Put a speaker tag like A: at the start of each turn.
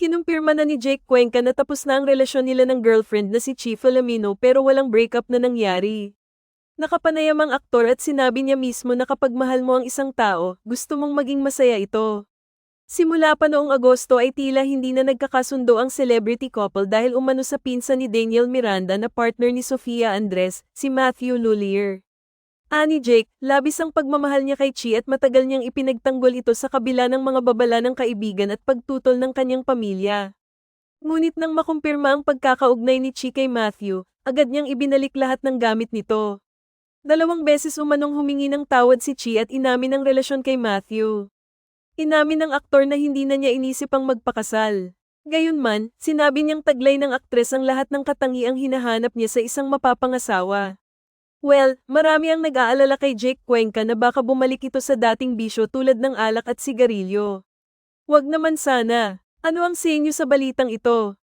A: Kinumpirma na ni Jake Cuenca na tapos na ang relasyon nila ng girlfriend na si Chief Filomeno pero walang breakup na nangyari. Nakapanayam ang aktor at sinabi niya mismo na kapag mahal mo ang isang tao, gusto mong maging masaya ito. Simula pa noong Agosto ay tila hindi na nagkakasundo ang celebrity couple dahil umano sa pinsan ni Daniel Miranda na partner ni Sofia Andres, si Matthew Lulier. Ani Jake, labis ang pagmamahal niya kay Chi at matagal niyang ipinagtanggol ito sa kabila ng mga babala ng kaibigan at pagtutol ng kanyang pamilya. Ngunit nang makumpirma ang pagkakaugnay ni Chi kay Matthew, agad niyang ibinalik lahat ng gamit nito. Dalawang beses umanong humingi ng tawad si Chi at inamin ang relasyon kay Matthew. Inamin ng aktor na hindi na niya inisip ang magpakasal. Gayunman, sinabi niyang taglay ng aktres ang lahat ng katangiang hinahanap niya sa isang mapapangasawa. Well, marami ang nag-aalala kay Jake Cuenca na baka bumalik ito sa dating bisyo tulad ng alak at sigarilyo. Wag naman sana. Ano ang senyo sa balitang ito?